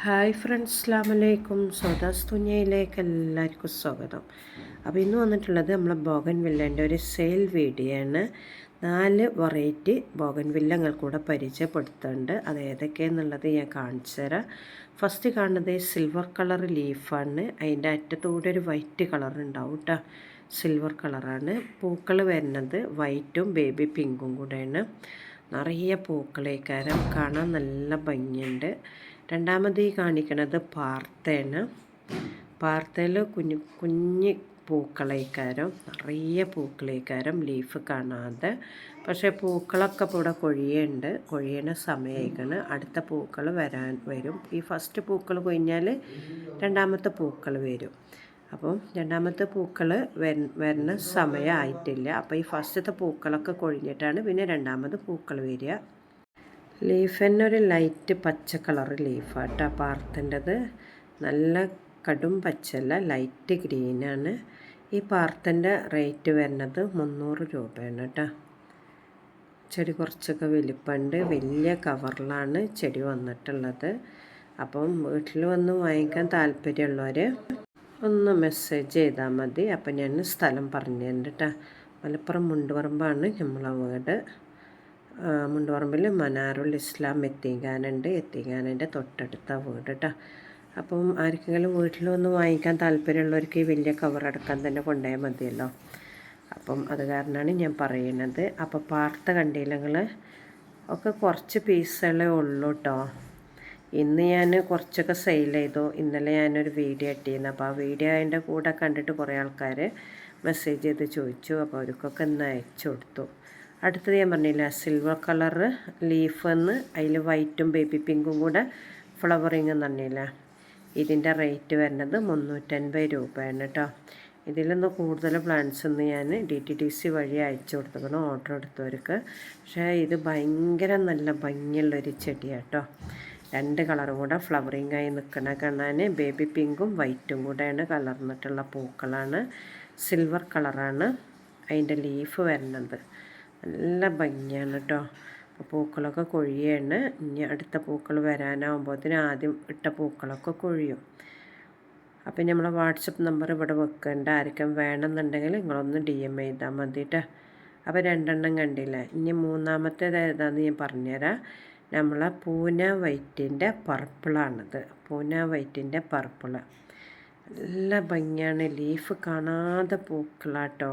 Hi friends അസ്ലാമലൈക്കും സ്വദാസ് തുഞ്ഞയിലേക്ക് എല്ലാവർക്കും സ്വാഗതം. അപ്പോൾ ഇന്ന് വന്നിട്ടുള്ളത് നമ്മളെ ബോഗൻ വില്ലേന്റെ ഒരു സെയിൽ വീഡിയോ ആണ്. നാല് വെറൈറ്റി ബോഗൻ വില്ലങ്ങൾ കൂടെ പരിചയപ്പെടുത്തുന്നുണ്ട്. അത് ഏതൊക്കെയാണെന്നുള്ളത് ഞാൻ കാണിച്ചു തരാം. ഫസ്റ്റ് കാണുന്നത് സിൽവർ കളർ ലീഫാണ് അതിന്റെ അറ്റത്തൂടെ ഒരു വൈറ്റ് കളർ ഉണ്ടാവും കേട്ടോ. സിൽവർ കളറാണ് പൂക്കൾ വരുന്നത് വൈറ്റും ബേബി പിങ്കും കൂടെയാണ്. നിറയെ പൂക്കളേക്കാരം. കാണാൻ നല്ല ഭംഗിയുണ്ട്. രണ്ടാമത് ഈ കാണിക്കണത് പാർത്തേന് പാർത്തയിൽ കുഞ്ഞു കുഞ്ഞ് പൂക്കളേക്കാരം നിറയെ പൂക്കളേക്കാരം ലീഫ് കാണാതെ പക്ഷേ പൂക്കളൊക്കെ ഇവിടെ കൊഴിയുണ്ട്. കൊഴിയണ സമയമായിക്കാണ് അടുത്ത പൂക്കൾ വരാൻ വരും. ഈ ഫസ്റ്റ് പൂക്കൾ കൊഴിഞ്ഞാൽ രണ്ടാമത്തെ പൂക്കൾ വരും. അപ്പം രണ്ടാമത്തെ പൂക്കൾ വരുന്ന സമയമായിട്ടില്ല അപ്പോൾ ഈ ഫസ്റ്റത്തെ പൂക്കളൊക്കെ കൊഴിഞ്ഞിട്ടാണ് പിന്നെ രണ്ടാമത് പൂക്കൾ വരിക. ലീഫ് തന്നെ ഒരു ലൈറ്റ് പച്ച കളർ ലീഫാട്ടോ പാർത്തന്റെത് നല്ല കടും പച്ചല്ല ലൈറ്റ് ഗ്രീനാണ്. ഈ പാർത്തന്റെ റേറ്റ് വരുന്നത് മുന്നൂറ് രൂപയാണ് കേട്ടോ. ചെടി കുറച്ചൊക്കെ വലിപ്പമുണ്ട്. വലിയ കവറിലാണ് ചെടി വന്നിട്ടുള്ളത്. അപ്പം വീട്ടിൽ വന്ന് വാങ്ങിക്കാൻ താല്പര്യമുള്ളവർ ഒന്ന് മെസ്സേജ് ചെയ്താൽ മതി. അപ്പം ഞാൻ സ്ഥലം പറഞ്ഞു തരുന്നുണ്ട് കേട്ടോ. മലപ്പുറം മുണ്ടുപറമ്പാണ് നമ്മളെ വീട്. മുണ്ടുപറമ്പിൽ മനാറുൽ ഇസ്ലാം എത്തിങ്ങാനുണ്ട് എത്തിങ്ങാനിന്റെ തൊട്ടടുത്ത വീട് കേട്ടോ അപ്പം ആർക്കെങ്കിലും വീട്ടിൽ വന്ന് വാങ്ങിക്കാൻ താല്പര്യമുള്ളവർക്ക് ഈ വലിയ കവർ അടക്കാൻ തന്നെ കൊണ്ടുപോയാൽ മതിയല്ലോ. അപ്പം അത് കാരണമാണ് ഞാൻ പറയുന്നത്. അപ്പോൾ പാർത്ത കണ്ടീലങ്ങൾ ഒക്കെ കുറച്ച് പീസുകളേ ഉള്ളൂ കേട്ടോ ഇന്ന് ഞാൻ കുറച്ചൊക്കെ സെയിൽ ചെയ്തു. ഇന്നലെ ഞാനൊരു വീഡിയോ ഇട്ടിരുന്നു. അപ്പോൾ ആ വീഡിയോ അതിന്റെ കൂടെ കണ്ടിട്ട് കുറേ ആൾക്കാർ മെസ്സേജ് ചെയ്ത് ചോദിച്ചു. അപ്പോൾ അവർക്കൊക്കെ ഇന്ന് അയച്ചു കൊടുത്തു. അടുത്തത് ഞാൻ പറഞ്ഞില്ല സിൽവർ കളറ് ലീഫ് എന്ന് അതിൽ വൈറ്റും ബേബി പിങ്കും കൂടെ ഫ്ലവറിങ് എന്ന് പറഞ്ഞില്ല. ഇതിന്റെ റേറ്റ് വരുന്നത് മുന്നൂറ്റൻപത് രൂപയാണ് കേട്ടോ. ഇതിലൊന്ന് കൂടുതൽ പ്ലാന്റ്സ് ഒന്ന് ഞാൻ ഡി ടി ടി സി വഴി അയച്ചു കൊടുത്തേക്കണം ഓർഡർ എടുത്തവർക്ക്. പക്ഷേ ഇത് ഭയങ്കര നല്ല ഭംഗിയുള്ളൊരു ചെടിയാണ് കേട്ടോ. രണ്ട് കളറും കൂടെ ഫ്ലവറിങ് ആയി നിൽക്കണ കാണാൻ ബേബി പിങ്കും വൈറ്റും കൂടെയാണ് കലർന്നിട്ടുള്ള പൂക്കളാണ്. സിൽവർ കളറാണ് അതിന്റെ ലീഫ് വരുന്നത്. നല്ല ഭംഗിയാണ് കേട്ടോ അപ്പോൾ പൂക്കളൊക്കെ കൊഴിയാണ്. ഇനി അടുത്ത പൂക്കൾ വരാനാകുമ്പോഴത്തേന് ആദ്യം ഇട്ട പൂക്കളൊക്കെ കൊഴിയും. അപ്പം നമ്മളെ വാട്സപ്പ് നമ്പർ ഇവിടെ വെക്കേണ്ട. ആർക്കും വേണമെന്നുണ്ടെങ്കിൽ നിങ്ങളൊന്ന് ഡി എം മതി കേട്ടോ അപ്പോൾ രണ്ടെണ്ണം കണ്ടില്ല? ഇനി മൂന്നാമത്തേത് ഏതാണെന്ന് ഞാൻ പറഞ്ഞുതരാം. നമ്മളെ പൂന വൈറ്റിന്റെ പർപ്പിളാണിത്. പൂന വൈറ്റിന്റെ പർപ്പിൾ. നല്ല ഭംഗിയാണ്. ലീഫ് കാണാതെ പൂക്കളാട്ടോ.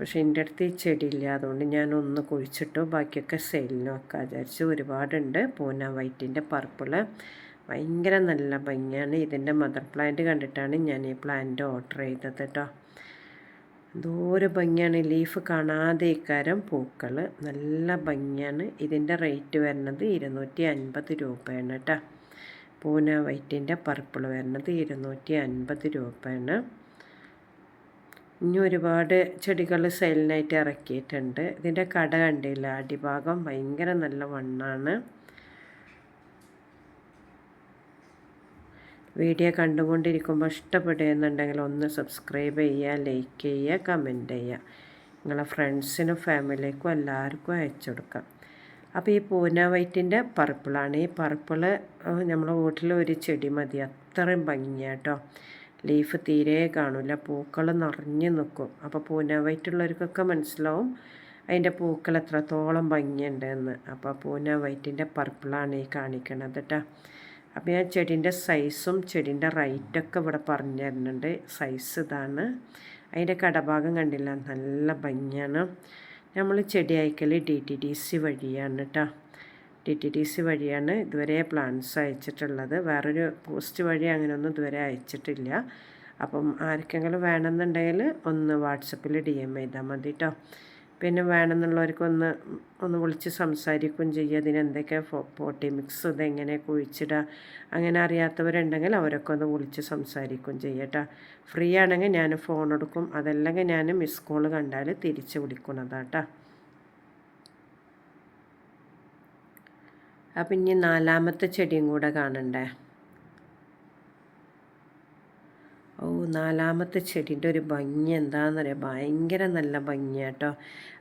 പക്ഷേ എന്റെ അടുത്ത് ഈ ചെടിയില്ല അതുകൊണ്ട് ഞാൻ ഒന്ന് കുഴിച്ചിട്ടു ബാക്കിയൊക്കെ സെയിലിന് ഒക്കെ വിചാരിച്ചു. ഒരുപാടുണ്ട്. പൂന വൈറ്റിന്റെ പർപ്പിൾ. ഭയങ്കര നല്ല ഭംഗിയാണ്. ഇതിന്റെ മദർ പ്ലാന്റ് കണ്ടിട്ടാണ് ഞാൻ ഈ പ്ലാന്റ് ഓർഡർ ചെയ്തത് കേട്ടോ എന്തോരം ഭംഗിയാണ്. ലീഫ് കാണാതെ ഇക്കാരം പൂക്കൾ നല്ല ഭംഗിയാണ്. ഇതിന്റെ റേറ്റ് വരുന്നത് ഇരുന്നൂറ്റി അൻപത് രൂപയാണ് കേട്ടോ പൂന വൈറ്റിന്റെ പർപ്പിൾ വരുന്നത് ഇരുന്നൂറ്റി അൻപത് രൂപയാണ്. ഇനി ഒരുപാട് ചെടികൾ സെയിലിനായിട്ട് ഇറക്കിയിട്ടുണ്ട്. ഇതിന്റെ കട കണ്ടില്ല? അടിഭാഗം ഭയങ്കര നല്ല മണ്ണാണ്. വീഡിയോ കണ്ടുകൊണ്ടിരിക്കുമ്പോൾ ഇഷ്ടപ്പെടുന്നുണ്ടെങ്കിൽ ഒന്ന് സബ്സ്ക്രൈബ് ചെയ്യുക ലൈക്ക് ചെയ്യുക കമന്റ് ചെയ്യുക. നിങ്ങളെ ഫ്രണ്ട്സിനും ഫാമിലിക്കും എല്ലാവർക്കും അയച്ചു കൊടുക്കാം. അപ്പോൾ ഈ പൂന വൈറ്റിന്റെ പർപ്പിളാണ്. ഈ പർപ്പിൾ നമ്മളെ വീട്ടിൽ ഒരു ചെടി മതി. അത്രയും ഭംഗിയാട്ടോ. ലീഫ് തീരെ കാണില്ല. പൂക്കൾ നിറഞ്ഞു നിൽക്കും അപ്പോൾ പൂന വൈറ്റുള്ളവർക്കൊക്കെ മനസ്സിലാവും അതിന്റെ പൂക്കൾ എത്രത്തോളം ഭംഗിയുണ്ട് എന്ന് അപ്പോൾ പൂന വൈറ്റിന്റെ പർപ്പിളാണ് ഈ കാണിക്കണത് കേട്ടോ അപ്പോൾ ഞാൻ ചെടീന്റെ സൈസും ചെടീന്റെ റൈറ്റൊക്കെ ഇവിടെ പറഞ്ഞു തരുന്നുണ്ട്. സൈസ് ഇതാണ്. അതിന്റെ കടഭാഗം കണ്ടില്ല. നല്ല ഭംഗിയാണ്. നമ്മൾ ചെടി അയക്കൽ ഡി ടി ഡി സി വഴിയാണ് കേട്ടോ ഡി ടി ഡി സി വഴിയാണ് ഇതുവരെ പ്ലാൻസ് അയച്ചിട്ടുള്ളത്. വേറൊരു പോസ്റ്റ് വഴി അങ്ങനെയൊന്നും ഇതുവരെ അയച്ചിട്ടില്ല. അപ്പം ആർക്കെങ്കിലും വേണമെന്നുണ്ടെങ്കിൽ ഒന്ന് വാട്സപ്പിൽ ഡി എം ചെയ്താൽ മതി കേട്ടോ പിന്നെ വേണമെന്നുള്ളവർക്ക് ഒന്ന് ഒന്ന് വിളിച്ച് സംസാരിക്കുകയും ചെയ്യുക. അതിനെന്തൊക്കെ പോട്ടി മിക്സ് ഇതെങ്ങനെ കുഴിച്ചിടുക അങ്ങനെ അറിയാത്തവരുണ്ടെങ്കിൽ അവരൊക്കെ ഒന്ന് വിളിച്ച് സംസാരിക്കുകയും ചെയ്യട്ടോ ഫ്രീ ആണെങ്കിൽ ഞാൻ ഫോൺ എടുക്കും. അതല്ലെങ്കിൽ ഞാൻ മിസ് കോൾ കണ്ടാൽ തിരിച്ച് വിളിക്കുന്നതാട്ടോ അപ്പം ഇനി നാലാമത്തെ ചെടിയും കൂടെ കാണണ്ടേ? ഓ നാലാമത്തെ ചെടീന്റെ ഒരു ഭംഗി എന്താണെന്ന് പറയാം ഭയങ്കര നല്ല ഭംഗിയാട്ടോ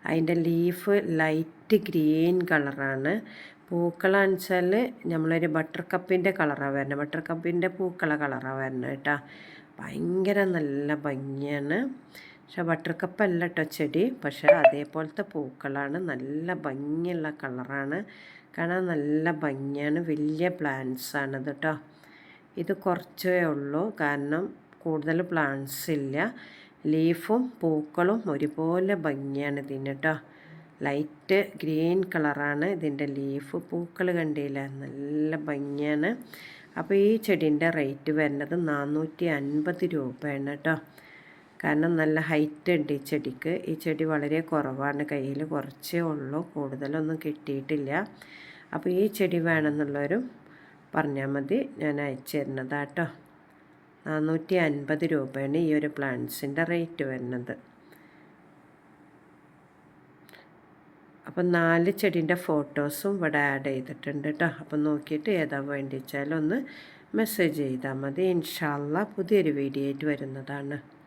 അതിന്റെ ലീഫ് ലൈറ്റ് ഗ്രീൻ കളറാണ്. പൂക്കളാന്ന് വെച്ചാൽ നമ്മളൊരു ബട്ടർ കപ്പിന്റെ കളറാണ് വരുന്നത് ബട്ടർ കപ്പിന്റെ പൂക്കള കളറാണ് വരുന്നത് കേട്ടോ ഭയങ്കര നല്ല ഭംഗിയാണ്. പക്ഷെ ബട്ടർ കപ്പല്ല കേട്ടോ ചെടി. പക്ഷേ അതേപോലത്തെ പൂക്കളാണ്. നല്ല ഭംഗിയുള്ള കളറാണ്. കാണാൻ നല്ല ഭംഗിയാണ്. വലിയ പ്ലാന്റ്സ് ആണത് കേട്ടോ ഇത് കുറച്ചേ ഉള്ളൂ. കാരണം കൂടുതൽ പ്ലാന്റ്സ് ഇല്ല. ലീഫും പൂക്കളും ഒരുപോലെ ഭംഗിയാണ് ഇതിന് കേട്ടോ ലൈറ്റ് ഗ്രീൻ കളറാണ് ഇതിന്റെ ലീഫ്. പൂക്കൾ കണ്ടില്ല? നല്ല ഭംഗിയാണ്. അപ്പോൾ ഈ ചെടീന്റെ റേറ്റ് വരുന്നത് നാനൂറ്റി അൻപത് രൂപയാണ് കേട്ടോ കാരണം നല്ല ഹൈറ്റ് ഉണ്ട് ഈ ചെടിക്ക്. ഈ ചെടി വളരെ കുറവാണ്. കയ്യിൽ കുറച്ചേ ഉള്ളൂ. കൂടുതലൊന്നും കിട്ടിയിട്ടില്ല. അപ്പോൾ ഈ ചെടി വേണമെന്നുള്ളവരും പറഞ്ഞാൽ മതി. ഞാൻ അയച്ചു തരുന്നതാട്ടോ. നാനൂറ്റി അൻപത് രൂപയാണ് ഈ ഒരു പ്ലാന്റ്സിന്റെ റേറ്റ് വരുന്നത്. അപ്പം നാല് ചെടീന്റെ ഫോട്ടോസും ഇവിടെ ആഡ് ചെയ്തിട്ടുണ്ട് കേട്ടോ. അപ്പം നോക്കിയിട്ട് ഏതാ വേണ്ടി വെച്ചാലൊന്ന് മെസ്സേജ് ചെയ്താൽ മതി. ഇൻഷാല്ല പുതിയൊരു വീഡിയോ ആയിട്ട് വരുന്നതാണ്.